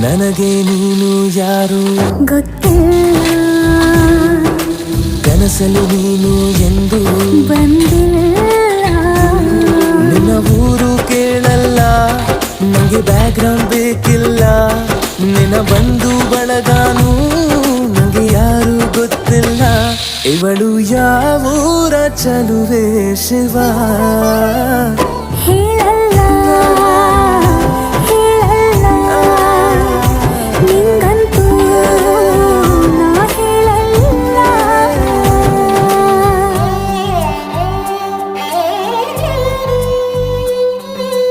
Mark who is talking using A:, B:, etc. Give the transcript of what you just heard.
A: ನನಗೆ ನೀನು ಯಾರು?
B: ಗೊತ್ತಿಲ್ಲ.
A: ಕನಸಲು ನೀನು ಎಂದು? ನಿನ್ನ ಊರು ಕೇಳಲ್ಲ ನನಗೆ ಬ್ಯಾಕ್ಗ್ರೌಂಡ್ ಬೇಕಿಲ್ಲ. ನಿನ್ನ ಬಂಧು ಬಳಗಾನು ನನಗೆ ಯಾರು ಗೊತ್ತಿಲ್ಲ. ಇವಳು ಯಾವೂರ ಚಲುವೆ ಶಿವ?